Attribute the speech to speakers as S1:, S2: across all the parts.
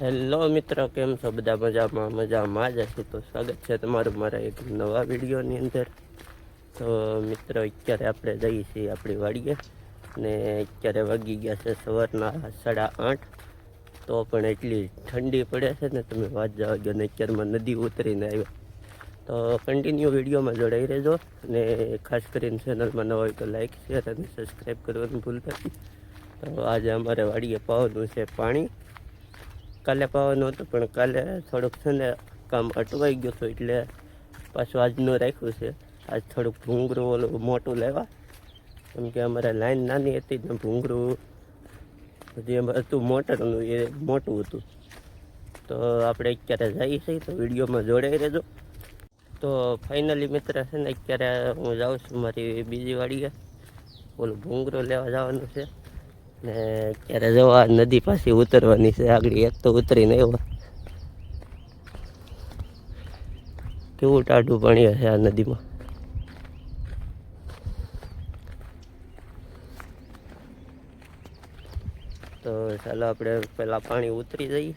S1: Hello મિત્રો, કેમ છો? બધા મજામાં? મજામાં જ હશે? તો સ્વાગત છે તમારું મારા એક નવા વિડીયોની અંદર. તો મિત્રો, અત્યારે આપણે જઈએ છીએ આપણી વાડીએ ને અત્યારે વાગી ગયા છે સવારના સાડા આઠ. તો પણ એટલી ઠંડી પડે છે ને, તમે વાત જાઓ ગયો ને, અત્યારમાં નદી ઉતરીને આવ્યા. તો કન્ટિન્યુ વિડીયોમાં જોડાઈ રહેજો અને ખાસ કરીને ચેનલમાં નવા હોય તો લાઈક શેર અને સબસ્ક્રાઈબ કરવાનું ભૂલતા તો આજે અમારે વાડીએ પાવાનું છે પાણી. કાલે પાવાનું હતું પણ કાલે થોડુંક છે ને કામ અટવાઈ ગયું હતું એટલે પાછું આજનું રાખ્યું છે. આજ થોડુંક ભૂંગળું ઓલું મોટું લેવા કેમ કે અમારે લાઈન નાની હતી ને ભૂંગળું જે હતું મોટરનું, એ મોટું હતું. તો આપણે અત્યારે જઈએ છીએ, તો વિડીયોમાં જોડાઈ રહેજો. તો ફાઇનલી મિત્ર છે ને, અત્યારે હું જાઉં છું મારી બીજી વાડીએ. ઓલું ભૂંગળું લેવા જવાનું છે. ને અત્યારે જો આ નદી પાસે ઉતરવાની છે આગળ, એક તો ઉતરીને આવ્યો કેવું ટાઢું પાણી હશે આ નદીમાં? તો ચાલો આપણે પેલા પાણી ઉતરી જઈએ.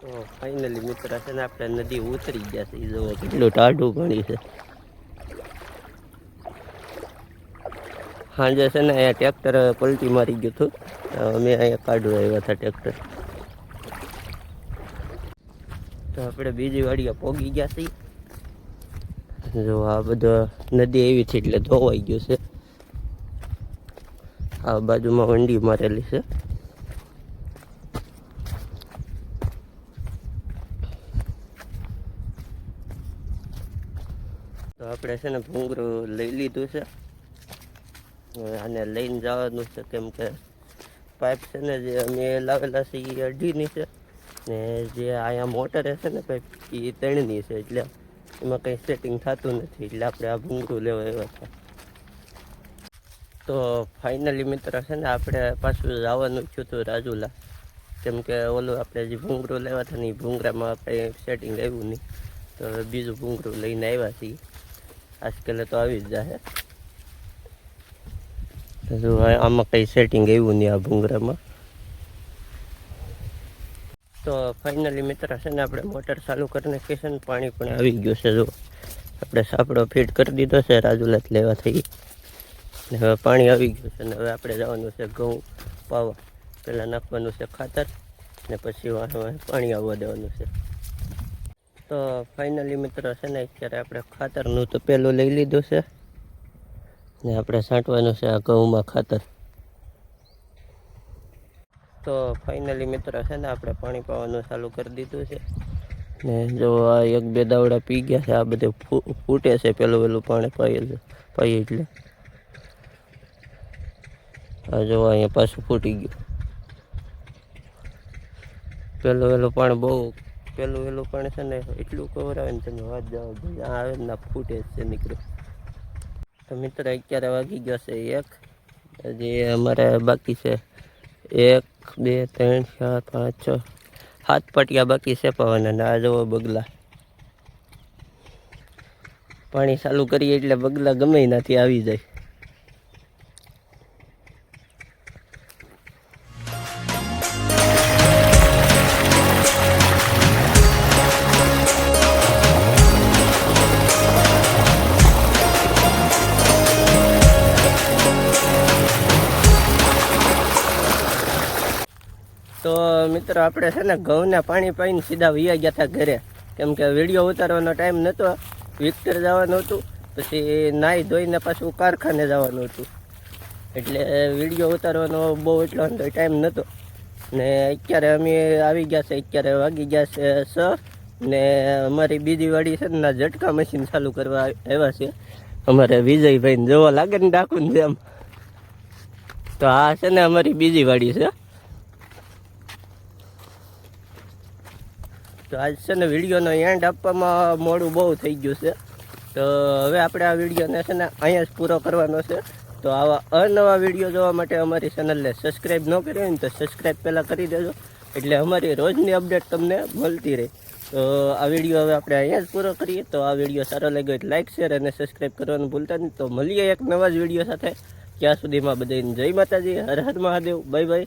S1: તો ફાઇનલી મિત્ર છે ને આપણે નદી ઉતરી ગયા છે. એ જોવો કેટલું ટાઢું પાણી છે. સાંજે છે ને અહીંયા ટ્રેક્ટર પલટી મારી ગયું હતું. અમે અહીંયા કાઢવા આવ્યા હતા ટ્રેક્ટર. તો આપણે બીજી વાડીએ પોગી ગયા છીએ. જો આ બધો નદી એવી છે એટલે ધોવાઈ ગયું છે. આ બાજુમાં વંડી મારેલી છે. તો આપણે છે ને ભૂંગરું લઈ લીધું છે. આને લઈને જવાનું છે, કેમ કે પાઇપ છે ને જે અમે લાવેલા છે એ અઢીની છે. ને જે અહીંયા મોટર હશે ને પાઇપ એ ત્રણની છે, એટલે એમાં કંઈ સેટિંગ થતું નથી, એટલે આપણે આ ભૂંગળું લેવા આવ્યા હતા તો ફાઇનલી મિત્ર છે ને, આપણે પાછું જવાનું થયું હતું રાજુલા. કેમ કે ઓલું આપણે જે ભૂંગળું લેવા હતા ને એ ભૂંગળામાં કંઈ સેટિંગ આવ્યું નહીં. તો બીજું ભૂંગળું લઈને આવ્યા છીએ. આજકાલે તો આવી જ જાય જો આ- આમાં કંઈ સેટિંગ આવ્યું નહીં આ ભૂંગરામાં? તો ફાઇનલી મિત્ર છે ને, આપણે મોટર ચાલુ કરીને નાખી ને પાણી પણ આવી ગયું છે જો આપણે સાપડો ફિટ કરી દીધો છે, રાજુલાત લેવા થઈ ને હવે પાણી આવી ગયું છે ને, હવે આપણે જવાનું છે ઘઉં, પાવા. પહેલાં નાખવાનું છે ખાતર ને પછી પાણી આવવા દેવાનું છે. તો ફાઇનલી મિત્રો છે ને, અત્યારે આપણે ખાતરનું તો પહેલું લઈ લીધું છે. ને આપણે છાંટવાનું છે આ ઘઉંમાં ખાતર. તો ફાઇનલી મિત્રો છે ને આપણે પાણી પાવાનું ચાલુ કરી દીધું છે. ને જો આ એક બે દાવડા પી ગયા છે, આ બધું ફૂટે છે, પેલું પેલું પાણી પાયેલું પાઈએ એટલે. આ જો અહીંયા પાછું ફૂટી ગયું. પેલું પેલું પાણી બહુ, પેલું પેલું પાણી છે ને એટલું કવર આવે ને તમે વાત જાઓ આ આવે ને ફૂટે છે નીકળે તો મિત્ર, અત્યારે વાગી ગયો છે એક. હજી અમારે બાકી છે એક, બે, ત્રણ, ચાર, પાંચ, છ, સાત પટિયા બાકી છે પાવાના ને આ જવો બગલા. પાણી ચાલુ કરીએ એટલે બગલા ગમે નથી આવી જાય. તો મિત્રો આપણે છે ને ઘઉંના પાણી પાઈને સીધા વૈયા ગયા હતા ઘરે. કેમ કે વીડિયો ઉતારવાનો ટાઈમ નહોતો વિક્ટર જવાનું હતું, પછી નાહી ધોઈને પાછું કારખાને જવાનું હતું. એટલે વીડિયો ઉતારવાનો બહુ એટલો ટાઈમ નહોતો ને અત્યારે અમે આવી ગયા છે, અત્યારે વાગી ગયા છે છ, ને અમારી બીજી વાડી છે ને ઝટકા મશીન ચાલુ કરવા આવ્યા છે. અમારે વિજયભાઈને જોવા લાગે ને ડાકુન જેમ. તો આ છે ને અમારી બીજી વાડી છે. તો આજ છે ને વિડીયોનો એન્ડ આપવામાં મોડું બહુ થઈ ગયું છે. તો હવે આપણે આ વિડીયોને છે ને અહીંયા જ પૂરો કરવાનો છે. તો આવા અનવા વીડિયો જોવા માટે અમારી ચેનલને સબસ્ક્રાઈબ ન કરી હોય ને તો સબસ્ક્રાઈબ પહેલાં કરી દેજો. એટલે અમારી રોજની અપડેટ તમને મળતી રહે. તો આ વીડિયો હવે આપણે અહીંયા જ પૂરો કરીએ. તો આ વીડિયો સારો લાગ્યો એટલે લાઇક શેર અને સબસ્ક્રાઈબ કરવાનું ભૂલતા નહીં. તો મળીએ એક નવા જ વીડિયો સાથે. ત્યાં સુધીમાં બધાને જય માતાજી. હર હર મહાદેવ. Bye bye